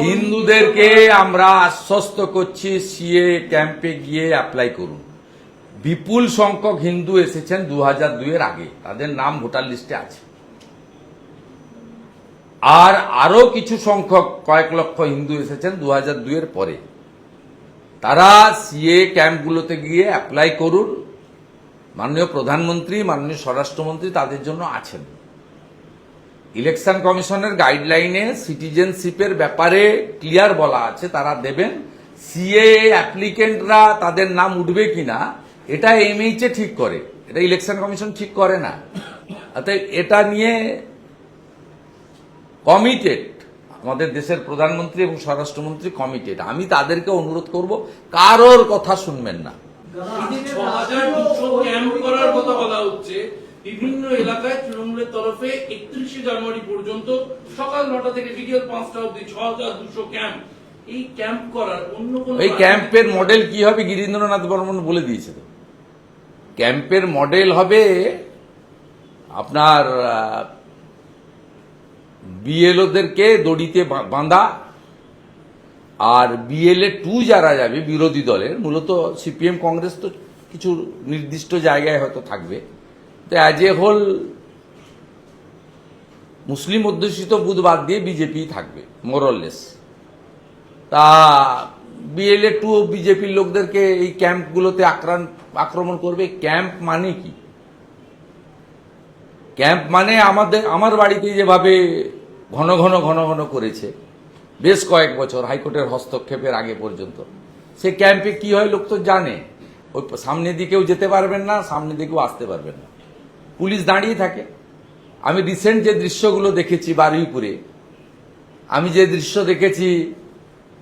হিন্দুদেরকে আমরা আশ্বস্ত করছি, সিএ ক্যাম্পে গিয়ে অ্যাপ্লাই করুন। বিপুল সংখ্যক হিন্দু এসেছেন দু হাজার দুইয়ের আগে। তাদের নাম ভোটার লিস্টে আছে। আর আরও কিছু সংখ্যক, কয়েক লক্ষ হিন্দু এসেছেন দু হাজার দুইয়ের পরে। তারা সিএ ক্যাম্পগুলোতে গিয়ে অ্যাপ্লাই করুন। মাননীয় প্রধানমন্ত্রী, মাননীয় স্বরাষ্ট্রমন্ত্রী তাদের জন্য আছেন। ইলেকশন কমিশনের গাইডলাইনে সিটিজেনশিপের ব্যাপারে ক্লিয়ার বলা আছে, তারা দেবেন। সিএ অ্যাপ্লিকেন্টরা তাদের নাম উঠবে কিনা, এটা এমএইচ ঠিক করে। এটা ইলেকশন কমিশন ঠিক করে না। অতএব এটা নিয়ে কমিটেড আমাদের দেশের প্রধানমন্ত্রী এবং স্বরাষ্ট্রমন্ত্রী কমিটেড আমি তাদেরকে অনুরোধ করব, কারোর কথা শুনবেন না। বিভিন্ন এলাকায় তৃণমূলের তরফে একত্রিশে জানুয়ারি পর্যন্ত সকাল নটা থেকে বিকেল পাঁচটা অব্দি ছ হাজার দুশো ক্যাম্প। এই ক্যাম্প করার অন্য কোন এই ক্যাম্পের মডেল কি হবে গিরীন্দ্রনাথ বর্মন বলে দিয়েছে তো। ক্যাম্পের মডেল হবে আপনার বিএলওদেরকে দড়িতে বাঁধা আর বিএলএ টু যারা যাবে বিরোধী দলের মূলত সিপিএম কংগ্রেস তো কিছু নির্দিষ্ট জায়গায় হয়তো থাকবে। তো অ্যাজ এ হোল মুসলিম অধ্যুষিত বুধ বাদ দিয়ে বিজেপি থাকবে মোরলেস তা বিএলএ টু বিজেপির লোকদেরকে এই ক্যাম্পগুলোতে আক্রান্ত আক্রমণ করবে। ক্যাম্প মানে কি? ক্যাম্প মানে আমাদের, আমার বাড়িতে যেভাবে ঘন ঘন ঘন ঘন করেছে, বেশ কয়েক বছর হাইকোর্টের হস্তক্ষেপের আগে পর্যন্ত। সে ক্যাম্পে কি হয় লোক তো জানে। ওই সামনের দিকেও যেতে পারবেন না সামনের দিকেও আসতে পারবেন না। পুলিশ দাঁড়িয়ে থাকে। আমি রিসেন্ট যে দৃশ্যগুলো দেখেছি বারুইপুরে, আমি যে দৃশ্য দেখেছি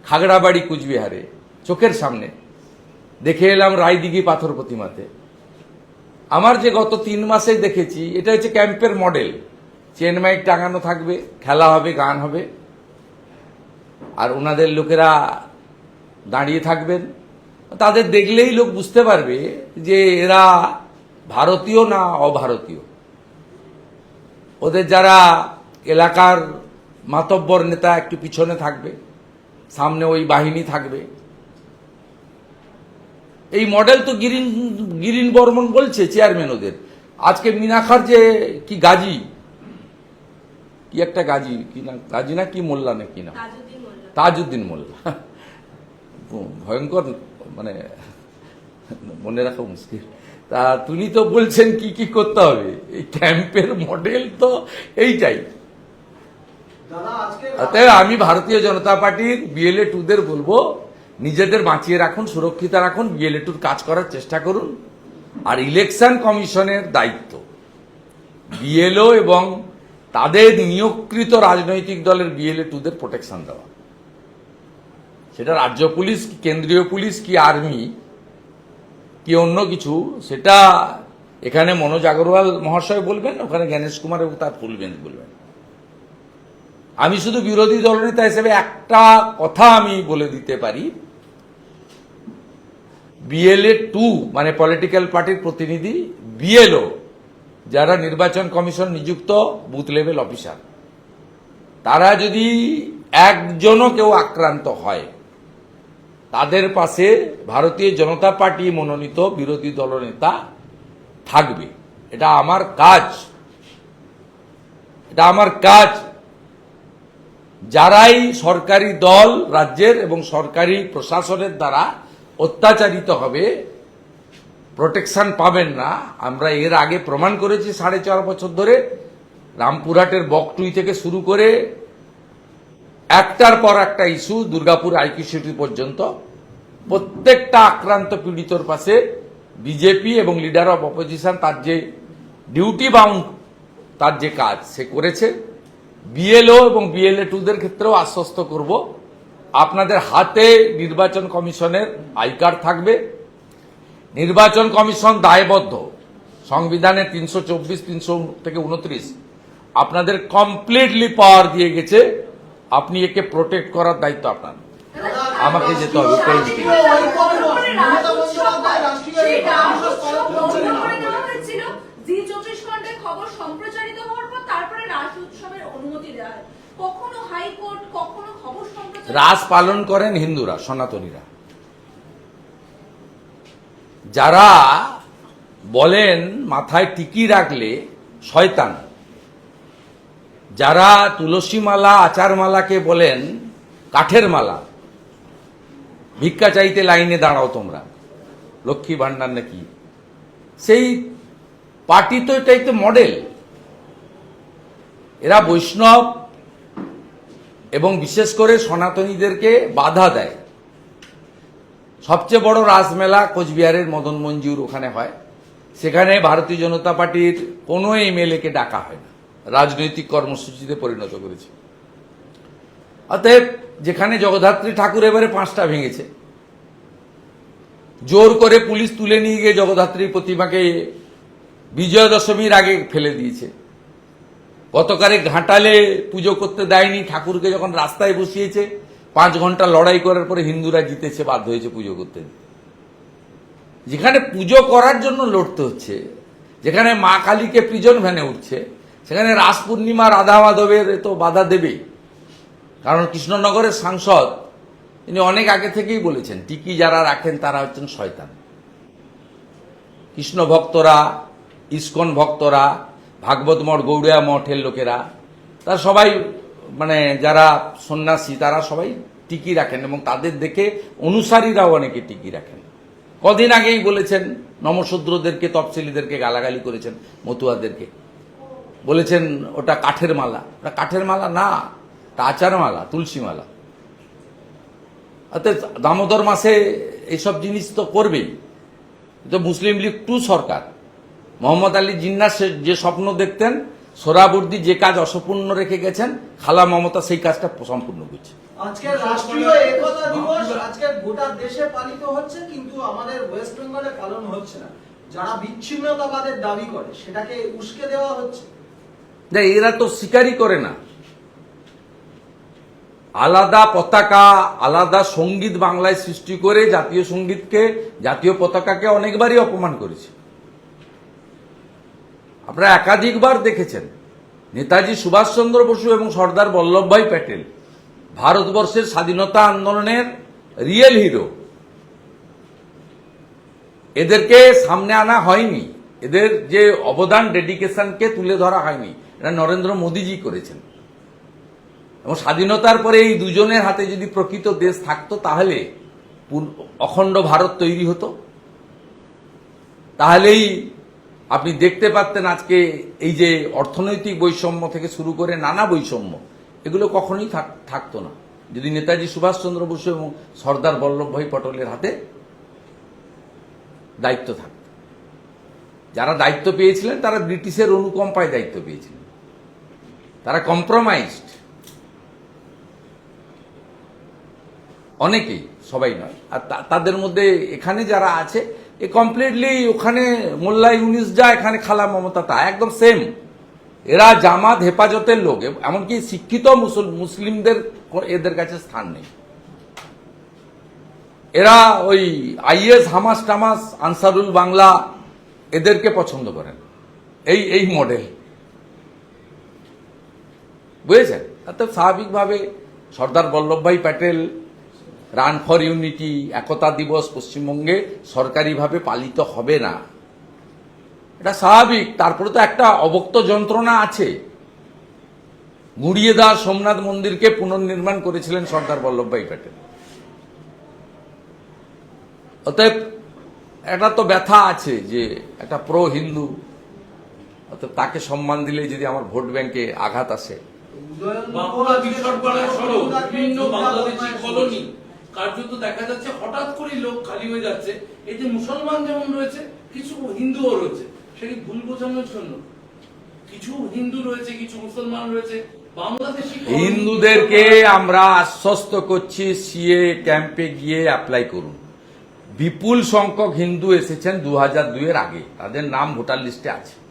খাগড়াবাড়ি, কুচবিহারে, চোখের সামনে, দেখে এলাম রায়দিঘি পাথর প্রতিমাতে। আমার যে গত তিন মাসে দেখেছি, এটা হচ্ছে ক্যাম্পের মডেল। চেন মাইক টাঙানো থাকবে, খেলা হবে, গান হবে। আর ওনাদের লোকেরা দাঁড়িয়ে থাকবেন। তাদের দেখলেই লোক বুঝতে পারবে যে এরা ভারতীয় না অভারতীয়? ওদের যারা এলাকার মাতব্বর নেতা একটু পিছনে থাকবে সামনে ওই বাহিনী থাকবে। এই মডেল তো গিরিন গিরিন বর্মন বলছে চেয়ারম্যান ওদের। আজকে মিনাখার যে কি গাজী? কি একটা গাজী? কি না গাজী না কি মোল্লা না কি না তাজউদ্দিন মোল্লা। ভয়ঙ্কর মানে মনে রাখা মুশকিল। তা তিনি তো বলছেন কি কি করতে হবে? এই ক্যাম্পের মডেল তো এইটাই। অতএব আমি ভারতীয় জনতা পার্টির বিএলএ টুদের বলব নিজেদের বাঁচিয়ে রাখুন সুরক্ষিত রাখুন বিএলএ টুর কাজ করার চেষ্টা করুন। আর ইলেকশন কমিশনের দায়িত্ব। বিএলও এবং তাদের নিয়োগকৃত রাজনৈতিক দলের বিএলএ টুদের প্রোটেকশন দেওয়া। সেটা রাজ্য পুলিশ কি কেন্দ্রীয় পুলিশ কি আর্মি কি অন্য কিছু? সেটা এখানে মনোজ আগরওয়াল মহাশয় বলবেন, ওখানে জ্ঞানেশ কুমার এবং তার ফুল বেঞ্চ বলবেন। আমি শুধু বিরোধী দলনেতা হিসেবে একটা কথা আমি বলে দিতে পারি। বিএলএ টু মানে পলিটিক্যাল পার্টির প্রতিনিধি, বিএলও, যারা নির্বাচন কমিশন নিযুক্ত, বুথ লেভেল অফিসার, তারা যদি একজনও কেউ আক্রান্ত হয় তাদের পাশে ভারতীয় জনতা পার্টি মনোনীত বিরোধী দলনেতা থাকবে। এটা আমার কাজ। এটা আমার কাজ। যারাই সরকারি দল রাজ্যের এবং সরকারি প্রশাসনের দ্বারা অত্যাচারিত হবে প্রোটেকশন পাবেন না। আমরা এর আগে প্রমাণ করেছি সাড়ে চার বছর ধরে। রামপুরহাটের বকটুই থেকে শুরু করে একটার পর একটা ইস্যু দুর্গাপুর আইকিউসিটি পর্যন্ত। প্রত্যেকটা আক্রান্ত পীড়িতর পাশে বিজেপি এবং লিডার অফ অপোজিশন তার যে ডিউটি বাউন্ড তার যে কাজ, সে করেছে। বিএলও এবং বিএলএ টুদের ক্ষেত্রেও আশ্বস্ত করব। আপনাদের হাতে নির্বাচন কমিশনের আই কার্ড থাকবে। নির্বাচন কমিশন দায়বদ্ধ। সংবিধানের তিনশো চব্বিশ, তিনশো থেকে উনত্রিশ আপনাদের কমপ্লিটলি পাওয়ার দিয়ে গেছে। আপনি একে প্রোটেক্ট করার দায়িত্ব আপনার। আমাকে যেতে হবে উপরে খবর সম্প্রচারিত হওয়ার পর তারপরে রাজ উৎসবের অনুমতি দেওয়া হয়। কখনো হাইকোর্ট কখনো খবর সম্প্রচার রাস পালন করেন হিন্দুরা সনাতনীরা। যারা বলেন মাথায় টিকি রাখলে শয়তান। যারা তুলসী মালা আচার মালাকে বলেন, কাঠের মালা, ভিক্ষা চাইতে লাইনে দাঁড়াও তোমরা। লক্ষ্মী ভাণ্ডার নাকি? সেই পার্টি তো এটাই তো মডেল। এরা বৈষ্ণব এবং বিশেষ করে সনাতনীদেরকে বাধা দেয়। সবচেয়ে বড় রাসমেলা কোচবিহারের মদন মঞ্জুর ওখানে হয়। সেখানে ভারতীয় জনতা পার্টির কোনো এমএলএ কে ডাকা হয় না। রাজনৈতিক কর্মসূচিতে পরিণত করেছে। অতএব যেখানে জগদ্ধাত্রী ঠাকুর এবারে পাঁচটা ভেঙেছে। জোর করে পুলিশ তুলে নিয়ে গিয়ে জগদ্ধাত্রীর প্রতিমাকে বিজয়া দশমীর আগে ফেলে দিয়েছে। গতকালে ঘাটালে পুজো করতে দেয়নি, ঠাকুরকে যখন রাস্তায় বসিয়েছে, পাঁচ ঘণ্টা লড়াই করার পরে হিন্দুরা জিতেছে, বাধ্য হয়েছে পুজো করতে যেখানে পুজো করার জন্য লড়তে হচ্ছে, যেখানে মা কালীকে প্রিজন ভ্যানে উঠছে সেখানে রাস পূর্ণিমা রাধা মাধবের তো বাধা দেবেই কারণ কৃষ্ণনগরের সাংসদ, তিনি অনেক আগে থেকেই বলেছেন, টিকি যারা রাখেন তারা হচ্ছেন শয়তান। কৃষ্ণ ভক্তরা, ইস্কন ভক্তরা, ভাগবত মঠ, গৌড়িয়া মঠের লোকেরা, তারা সবাই মানে যারা সন্ন্যাসী, তারা সবাই টিকি রাখেন এবং তাদের দেখে অনুসারীরাও অনেকে টিকি রাখেন। কদিন আগেই বলেছেন, নমশূদ্রদেরকে তফসিলিদেরকে গালাগালি করেছেন, মতুয়াদেরকে। বলেছেন ওটা কাঠের মালা। ওটা কাঠের মালা না আচার মালা, তুলসী মালা। অর্থাৎ দামোদর মাসে এইসব জিনিস তো করবেই। তো মুসলিম লীগ টু সরকার। মোহাম্মদ আলী জিন্না যে স্বপ্ন দেখতেন, সোরাবর্দি যে কাজ অসম্পূর্ণ রেখে গেছেন, খালা মমতা সেই কাজটা সম্পূর্ণ করছে। যারা বিচ্ছিন্নতাবাদের দাবি করে, সেটাকে উস্কে দেওয়া হচ্ছে। এরা তো স্বীকারই করে না। আলাদা পতাকা, আলাদা সংগীত বাংলায় সৃষ্টি করে জাতীয় সঙ্গীতকে, জাতীয় পতাকাকে অনেকবারই অপমান করেছে। আপনারা একাধিকবার দেখেছেন, নেতাজি সুভাষচন্দ্র বসু এবং সর্দার বল্লভভাই প্যাটেল ভারতবর্ষের স্বাধীনতা আন্দোলনের রিয়েল হিরো এদেরকে সামনে আনা হয়নি, এদের যে অবদান ডেডিকেশনকে তুলে ধরা হয়নি। এটা নরেন্দ্র মোদীজি করেছেন। এবং স্বাধীনতার পরে এই দুজনের হাতে যদি প্রকৃত দেশ থাকতো, তাহলে অখণ্ড ভারত তৈরি হতো। তাহলেই আপনি দেখতে পারতেন আজকে এই যে অর্থনৈতিক বৈষম্য থেকে শুরু করে নানা বৈষম্য, এগুলো কখনোই থাক- থাকতো না। যদি নেতাজি সুভাষচন্দ্র বসু এবং সর্দার বল্লভভাই পটেলের হাতে দায়িত্ব থাকত। যারা দায়িত্ব পেয়েছিলেন, তারা ব্রিটিশের অনুকম্পায় দায়িত্ব পেয়েছিলেন। তারা কম্প্রোমাইজড অনেকেই, সবাই নয়। আর তাদের মধ্যে এখানে যারা আছে, এ কমপ্লিটলি ওখানে মোল্লা ইউনিস যা, এখানে খালা মমতা তা, একদম সেম এরা জামাত হেফাজতের লোক এমনকি শিক্ষিত মুসলিমদের এদের কাছে স্থান নেই। এরা ওই আইএস, হামাস, টামাস, আনসারুল বাংলা, এদেরকে পছন্দ করেন। এই এই মডেল বুঝেছেন? অর্থাৎ স্বাভাবিকভাবে Sardar Vallabhbhai Patel, run for unity, একতা দিবস পশ্চিমবঙ্গে সরকারিভাবে পালিত হবে না। এটা স্বাভাবিক। তারপরে তো একটা অবক্ত যন্ত্রণা আছে। গুড়িয়ে দেওয়া সোমনাথ মন্দিরকে পুনর্নির্মাণ করেছিলেন সর্দার বল্লভভাই প্যাটেল। অতএব এটা তো ব্যথা আছে যে একটা প্রো হিন্দু, অতএব তাকে সম্মান দিলে যদি আমার ভোট ব্যাংকে আঘাত আসে বাঁকুড়া বিশ্বরপাড়ায় সড়ক, বিভিন্ন বাংলাদেশি কলোনি। কার্যত দেখা যাচ্ছে হঠাৎ করে লোক খালি হয়ে যাচ্ছে। যে মুসলমান যেমন রয়েছে, কিছু হিন্দুও রয়েছে। সেটি ভুল বোঝানোর জন্য। কিছু হিন্দু রয়েছে, কিছু মুসলমান রয়েছে। হিন্দুদেরকে আমরা আশ্বস্ত করছি, সিএ ক্যাম্পে গিয়ে অ্যাপ্লাই করুন। বিপুল সংখ্যক হিন্দু এসেছেন দু হাজার দুইয়ের আগে। তাদের নাম ভোটার লিস্টে আছে।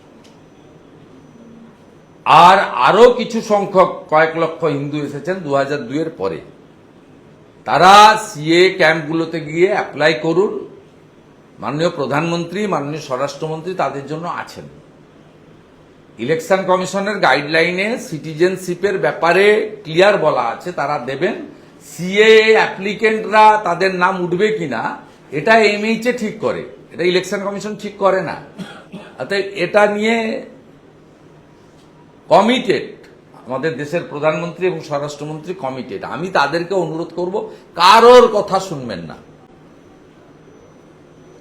আর আরও কিছু সংখ্যক কয়েক লক্ষ হিন্দু এসেছেন দু হাজার দুইয়ের পরে। তারা সিএ ক্যাম্পগুলোতে গিয়ে অ্যাপ্লাই করুন। মাননীয় প্রধানমন্ত্রী, মাননীয় স্বরাষ্ট্রমন্ত্রী তাদের জন্য আছেন। ইলেকশন কমিশনের গাইডলাইনে সিটিজেনশিপের ব্যাপারে ক্লিয়ার বলা আছে, তারা দেবেন সিএ অ্যাপ্লিকেন্টরা তাদের নাম উঠবে কিনা, এটা এমএইচ ঠিক করে। এটা ইলেকশন কমিশন ঠিক করে না। অতএব এটা নিয়ে কমিটেড আমাদের দেশের প্রধানমন্ত্রী এবং স্বরাষ্ট্রমন্ত্রী কমিটেড আমি তাদেরকে অনুরোধ করব, কারোর কথা শুনবেন না।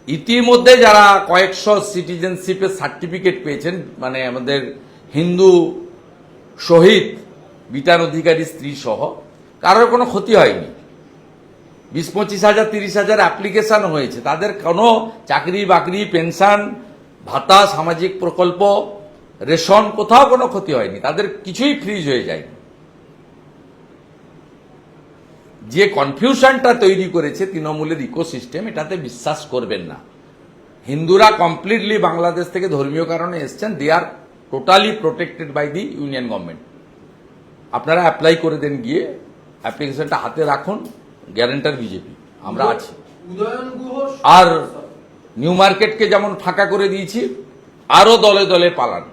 ইতিমধ্যে যারা কয়েকশো সিটিজেনশিপের সার্টিফিকেট পেয়েছেন মানে আমাদের হিন্দু শহীদ বিটার অধিকারী স্ত্রী সহ, কারোর কোনো ক্ষতি হয়নি। বিশ, পঁচিশ হাজার, তিরিশ হাজার অ্যাপ্লিকেশন হয়েছে। তাদের কোনো চাকরি বাকরি পেনশন ভাতা, সামাজিক প্রকল্প রেশন কোথাও কোনো ক্ষতি হয়নি তাদের কিছুই ফ্রিজ হয়ে যায়নি। যে কনফিউশনটা তৈরি করেছে তৃণমূলের ইকোসিস্টেম এটাতে বিশ্বাস করবেন না। হিন্দুরা কমপ্লিটলি বাংলাদেশ থেকে ধর্মীয় কারণে এসছেন they are totally protected by the union government আপনারা অ্যাপ্লাই করে দেন গিয়ে অ্যাপ্লিকেশনটা হাতে রাখুন গ্যারেন্টার বিজেপি আমরা আছি। আর নিউ মার্কেটকে যেমন ফাঁকা করে দিয়েছি আরও দলে দলে পালান।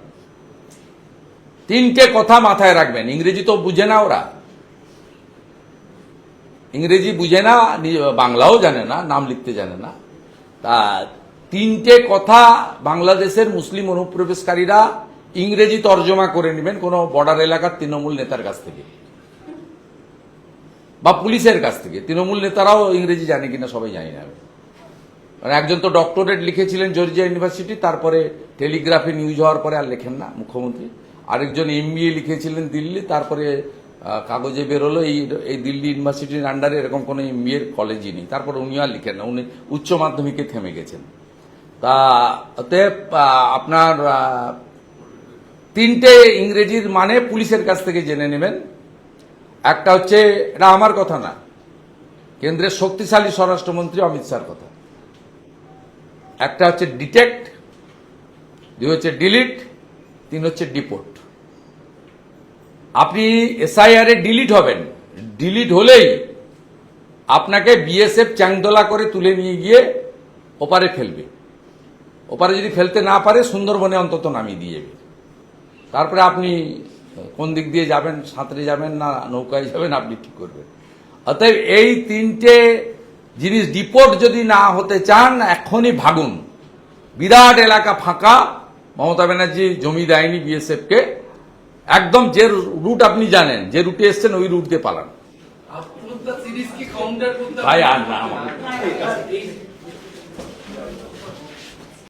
তিনটে কথা মাথায় রাখবেন। ইংরেজি তো বুঝে না ওরা। ইংরেজি বুঝে না বাংলাও জানে না, নাম লিখতে জানে না। তা তিনটে কথা বাংলাদেশের মুসলিম অনুপ্রবেশকারীরা ইংরেজি তর্জমা করে নেবেন কোনো বর্ডার এলাকার তৃণমূল নেতার কাছ থেকে বা পুলিশের কাছ থেকে। তৃণমূল নেতারাও ইংরেজি জানে কিনা সবাই জানি না। মানে একজন তো ডক্টরেট লিখেছিলেন জর্জিয়া ইউনিভার্সিটি, তারপরে টেলিগ্রাফে নিউজ হওয়ার পরে আর লেখেন না মুখ্যমন্ত্রী। আরেকজন এমবিএ লিখেছিলেন দিল্লি তারপরে কাগজে বেরোলো। এই এই দিল্লি ইউনিভার্সিটির আন্ডারে এরকম কোনো এম এমবিএর কলেজই নেই। তারপর উনিও আর লিখেন না। উনি উচ্চ মাধ্যমিকে থেমে গেছেন। তা আহ, আপনার তিনটে ইংরেজির মানে পুলিশের কাছ থেকে জেনে নেবেন। একটা হচ্ছে এটা আমার কথা না। কেন্দ্রের শক্তিশালী স্বরাষ্ট্রমন্ত্রী অমিত শাহর কথা। একটা হচ্ছে ডিটেক্ট দুই হচ্ছে ডিলিট তিন হচ্ছে ডিপোর্ট আপনি এসআইআর ডিলিট হবেন। ডিলিট হলেই আপনাকে বিএসএফ চ্যাংদোলা করে তুলে নিয়ে গিয়ে ওপারে ফেলবে। ওপারে যদি ফেলতে না পারে, সুন্দরবনে অন্তত নামিয়ে দিয়ে যাবে। তারপরে আপনি কোন দিক দিয়ে যাবেন, সাঁতরে যাবেন না, নৌকায় যাবেন, আপনি ঠিক করবেন? অতএব এই তিনটে জিনিস ডিপোর্ট যদি না হতে চান, এখনই ভাগুন। বিরাট এলাকা ফাঁকা। মমতা ব্যানার্জি জমি দেয়নি বিএসএফকে একদম যে রুট আপনি জানেন যে রুটে এসছেন ওই রুট দিয়ে পালান। ভাই আর না